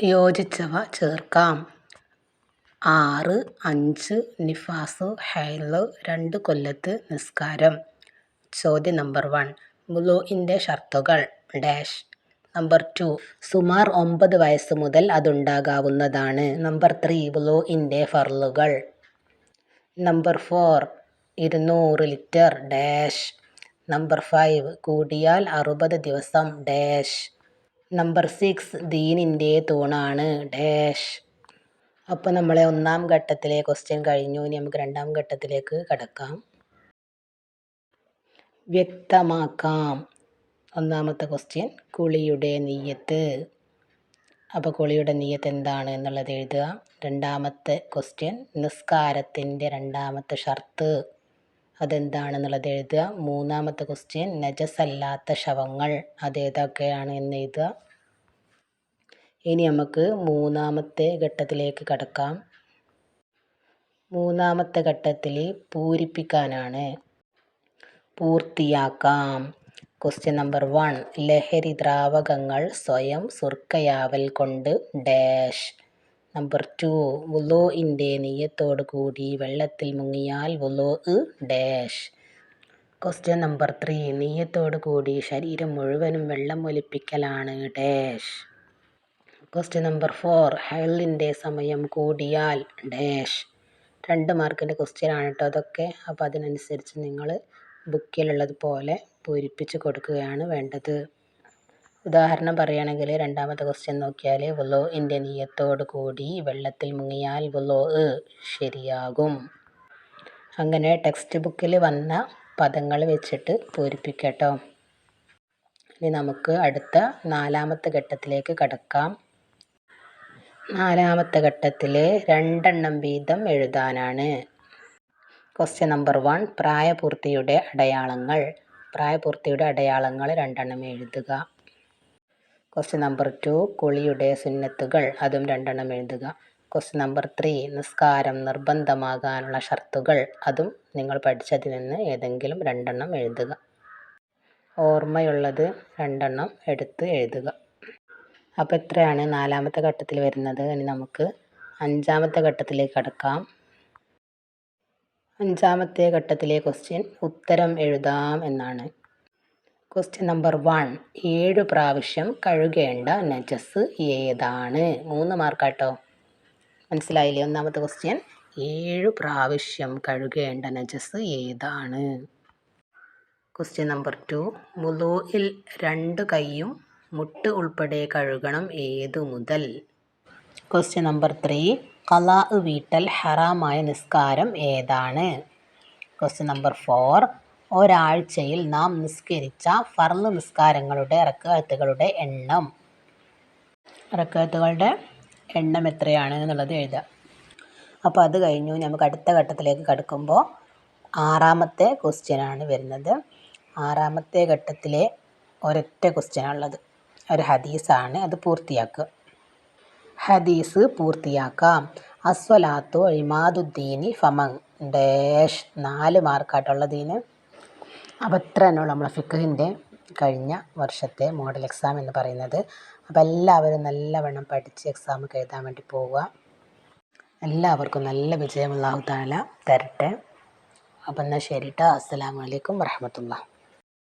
യോജിച്ചവ ചേർക്കാം. ആറ് അഞ്ച് നിഫാസ് ഹൈൾ രണ്ട് കൊല്ലത്ത് നിസ്കാരം. ചോദ്യം നമ്പർ വൺ. മുലോഇന്റെ ഷർത്തുകൾ. ഡാഷ്. Number two. സുമാർ ഒമ്പത് വയസ്സ് മുതൽ അതുണ്ടാകാവുന്നതാണ്. Number three. ബ്ലോഇന്റെ ഫർളുകൾ. Number four. ഇരുന്നൂറ് ലിറ്റർ. ഡാഷ്. Number five. കൂടിയാൽ അറുപത് ദിവസം. ഡാഷ്. നമ്പർ സിക്സ് ദീനിന്റെ തൂണാണ്. ഡാഷ്. അപ്പോൾ നമ്മളെ ഒന്നാം ഘട്ടത്തിലെ ക്വസ്റ്റ്യൻ കഴിഞ്ഞു. ഇനി നമുക്ക് രണ്ടാം ഘട്ടത്തിലേക്ക് കടക്കാം. വ്യക്തമാക്കാം. ഒന്നാമത്തെ ക്വസ്റ്റ്യൻ കുളിയുടെ നീയത്ത്. അപ്പോൾ കുളിയുടെ നീയത്ത് എന്താണ് എന്നുള്ളത് എഴുതുക. രണ്ടാമത്തെ ക്വസ്റ്റ്യൻ നിസ്കാരത്തിന്റെ രണ്ടാമത്തെ ഷർത്ത്. അതെന്താണെന്നുള്ളത് എഴുതുക. മൂന്നാമത്തെ ക്വസ്റ്റ്യൻ നജസല്ലാത്ത ശവങ്ങൾ. അതേതൊക്കെയാണ് എന്ന് എഴുതുക. ഇനി നമുക്ക് മൂന്നാമത്തെ ഘട്ടത്തിലേക്ക് കടക്കാം. മൂന്നാമത്തെ ഘട്ടത്തിൽ പൂരിപ്പിക്കാനാണ്. പൂർത്തിയാക്കാം. ക്വസ്റ്റ്യൻ നമ്പർ വൺ ലഹരി ദ്രാവകങ്ങൾ സ്വയം സുർക്കയാവൽ കൊണ്ട് ഡാഷ് നമ്പർ ടു വുളൂഇന്റെ നെയ്യത്തോടു കൂടി വെള്ളത്തിൽ മുങ്ങിയാൽ വുലോ ഡാഷ് ക്വസ്റ്റ്യൻ നമ്പർ ത്രീ നെയ്യത്തോടു കൂടി ശരീരം മുഴുവനും വെള്ളം ഒലിപ്പിക്കലാണ് ഡാഷ് ക്വസ്റ്റ്യൻ നമ്പർ ഫോർ ഹൈലിന്റെ സമയം കൂടിയാൽ ഡാഷ് രണ്ട് മാർക്കിന്റെ ക്വസ്റ്റ്യൻ ആണ് കേട്ടോ അതൊക്കെ. അപ്പോൾ അതിനനുസരിച്ച് നിങ്ങൾ ബുക്കിലുള്ളത് പോലെ പൂരിപ്പിച്ച് കൊടുക്കുകയാണ് വേണ്ടത്. ഉദാഹരണം പറയുകയാണെങ്കിൽ രണ്ടാമത്തെ ക്വസ്റ്റ്യൻ നോക്കിയാൽ വുളൂഇന്റെ നീയത്തോട് കൂടി വെള്ളത്തിൽ മുങ്ങിയാൽ വുളൂ ശരിയാകും. അങ്ങനെ ടെക്സ്റ്റ് ബുക്കിൽ വന്ന പദങ്ങൾ വെച്ചിട്ട് പൂരിപ്പിക്കട്ടോ. ഇനി നമുക്ക് അടുത്ത നാലാമത്തെ ഘട്ടത്തിലേക്ക് കടക്കാം. നാലാമത്തെ ഘട്ടത്തിൽ രണ്ടെണ്ണം വീതം എഴുതാനാണ്. ക്വസ്റ്റ്യൻ നമ്പർ വൺ പ്രായപൂർത്തിയുടെ അടയാളങ്ങൾ. പ്രായപൂർത്തിയുടെ അടയാളങ്ങൾ രണ്ടെണ്ണം എഴുതുക. ക്വസ്റ്റ്യൻ നമ്പർ ടു കുളിയുടെ സുന്നത്തുകൾ. അതും രണ്ടെണ്ണം എഴുതുക. ക്വസ്റ്റ്യൻ നമ്പർ ത്രീ നിസ്കാരം നിർബന്ധമാകാനുള്ള ഷർത്തുകൾ. അതും നിങ്ങൾ പഠിച്ചതിൽ നിന്ന് ഏതെങ്കിലും രണ്ടെണ്ണം എഴുതുക. ഓർമ്മയുള്ളത് രണ്ടെണ്ണം എടുത്ത് എഴുതുക. അപ്പോൾ എത്രയാണ് നാലാമത്തെ ഘട്ടത്തിൽ വരുന്നത്. ഇനി നമുക്ക് അഞ്ചാമത്തെ ഘട്ടത്തിലേക്ക് കടക്കാം. അഞ്ചാമത്തെ ഘട്ടത്തിലെ ക്വസ്റ്റ്യൻ ഉത്തരം എഴുതാം എന്നാണ്. ക്വസ്റ്റ്യൻ നമ്പർ വൺ ഏഴ് പ്രാവശ്യം കഴുകേണ്ട നജസ് ഏതാണ്? മൂന്ന് മാർക്കാട്ടോ മനസ്സിലായില്ലേ ഒന്നാമത്തെ ക്വസ്റ്റ്യൻ ഏഴ് പ്രാവശ്യം കഴുകേണ്ട നജസ് ഏതാണ്? ക്വസ്റ്റ്യൻ നമ്പർ ടു മുലോയിൽ രണ്ട് കൈയും മുട്ട് ഉൾപ്പെടെ കഴുകണം ഏതു മുതൽ? ക്വസ്റ്റ്യൻ നമ്പർ ത്രീ കലാ വീട്ടൽ ഹറാമായ നിസ്കാരം ഏതാണ്? ക്വസ്റ്റ്യൻ നമ്പർ ഫോർ ഒരാഴ്ചയിൽ നാം നിസ്കരിച്ച ഫർൾ നിസ്കാരങ്ങളുടെ റക്കാത്തുകളുടെ എണ്ണം. റക്കാത്തുകളുടെ എണ്ണം എത്രയാണ് എന്നുള്ളത് എഴുതുക. അപ്പോൾ അത് കഴിഞ്ഞു. നമുക്ക് അടുത്ത ഘട്ടത്തിലേക്ക് കടക്കുമ്പോൾ ആറാമത്തെ ക്വസ്റ്റ്യനാണ് വരുന്നത്. ആറാമത്തെ ഘട്ടത്തിലെ ഒരൊറ്റ ക്വസ്റ്റ്യനാണുള്ളത് ഒരു ഹദീസാണ് അത് പൂർത്തിയാക്കുക. ഹദീസ് പൂർത്തിയാക്കാം. അസ്വലാത്തു ഇമാദുദ്ദീനി ഫമങ് ഡേഷ് നാല് മാർക്കാട്ടുള്ളതിന് അപ്പോൾ ഇത്ര തന്നെയുള്ളൂ നമ്മളെ ഫിഖഹിന്റെ കഴിഞ്ഞ വർഷത്തെ മോഡൽ എക്സാം എന്ന് പറയുന്നത്. അപ്പോൾ എല്ലാവരും നല്ലവണ്ണം പഠിച്ച് എക്സാം എഴുതാൻ വേണ്ടി പോവുക. എല്ലാവർക്കും നല്ല വിജയം. അള്ളാഹു താല തരട്ടെ. അപ്പം എന്നാൽ ശരി കേട്ടോ അസ്സലാമലൈക്കും വറഹമത്തുള്ള